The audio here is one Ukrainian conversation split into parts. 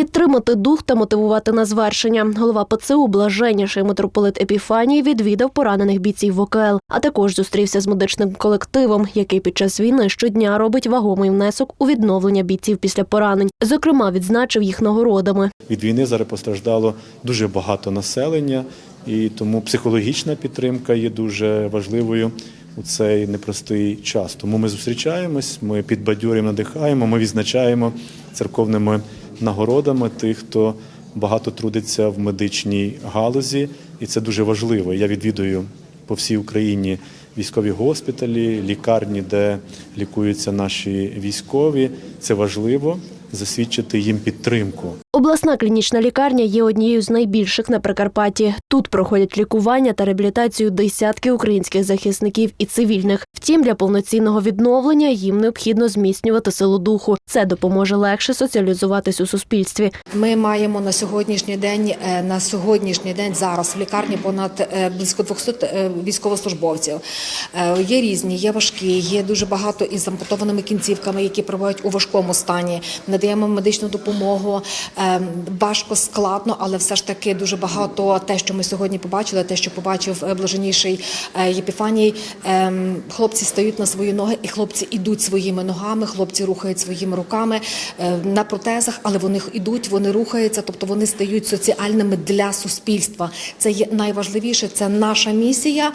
Підтримати дух та мотивувати на звершення. Голова ПЦУ блаженніший митрополит Епіфаній відвідав поранених бійців в ОКЛ, а також зустрівся з медичним колективом, який під час війни щодня робить вагомий внесок у відновлення бійців після поранень. Зокрема, відзначив їх нагородами. Від війни зараз постраждало дуже багато населення, і тому психологічна підтримка є дуже важливою у цей непростий час. Тому ми зустрічаємось, ми підбадьорюємо, надихаємо, ми відзначаємо церковними нагородами тих, хто багато трудиться в медичній галузі, і це дуже важливо. Я відвідую по всій Україні військові госпіталі, лікарні, де лікуються наші військові. Це важливо засвідчити їм підтримку. Обласна клінічна лікарня є однією з найбільших на Прикарпатті. Тут проходять лікування та реабілітацію десятки українських захисників і цивільних. Втім, для повноцінного відновлення їм необхідно зміцнювати силу духу. Це допоможе легше соціалізуватись у суспільстві. Ми маємо на сьогоднішній день е, на сьогоднішній день зараз в лікарні понад е, близько 200 е, військовослужбовців. Є різні, є важкі, є дуже багато із ампутованими кінцівками, які перебувають у важкому стані. Надаємо медичну допомогу. Е, Важко, складно, але все ж таки дуже багато те, що ми сьогодні побачили, те, що побачив е, блаженніший е, Єпіфаній. е, Хлопці стають на свої ноги, і хлопці ідуть своїми ногами, хлопці рухають своїми руками е, на протезах, але вони ідуть, вони рухаються, тобто вони стають соціальними для суспільства. Це є найважливіше. Це наша місія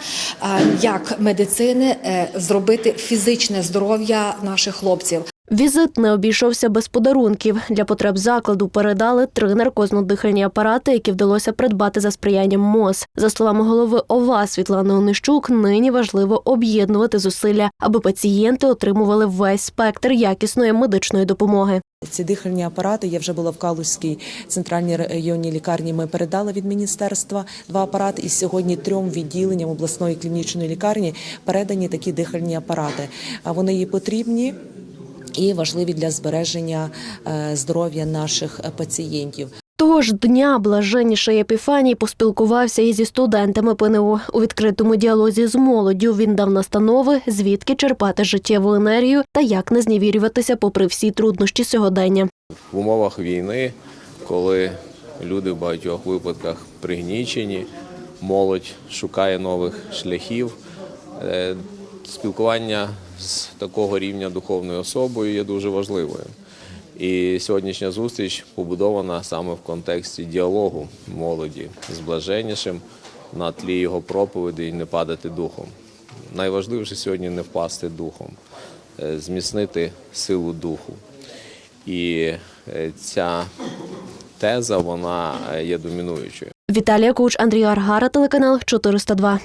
як медицини зробити фізичне здоров'я наших хлопців. Візит не обійшовся без подарунків. Для потреб закладу передали три наркозно-дихальні апарати, які вдалося придбати за сприянням МОЗ. За словами голови ОВА Світлани Онищук, нині важливо об'єднувати зусилля, аби пацієнти отримували весь спектр якісної медичної допомоги. Ці дихальні апарати я вже була в Калузькій центральній районній лікарні. Ми передали від міністерства два апарати, і сьогодні трьом відділенням обласної клінічної лікарні передані такі дихальні апарати. А вони є потрібні. І важливі для збереження е, здоров'я наших е, пацієнтів. Того ж дня блаженніший Епіфаній поспілкувався і зі студентами ПНУ. У відкритому діалозі з молоддю він дав настанови, звідки черпати життєву енергію та як не зневірюватися попри всі труднощі сьогодення. в умовах війни, коли люди в багатьох випадках пригнічені, молодь шукає нових шляхів. е, Спілкування з такого рівня духовною особою є дуже важливою. І сьогоднішня зустріч побудована саме в контексті діалогу молоді з блаженнішим на тлі його проповідей не падати духом. Найважливіше сьогодні не впасти духом, е, зміцнити силу духу. І е, ця теза вона е, є домінуючою. Віталія Куч, Андрій Аргара, телеканал 402.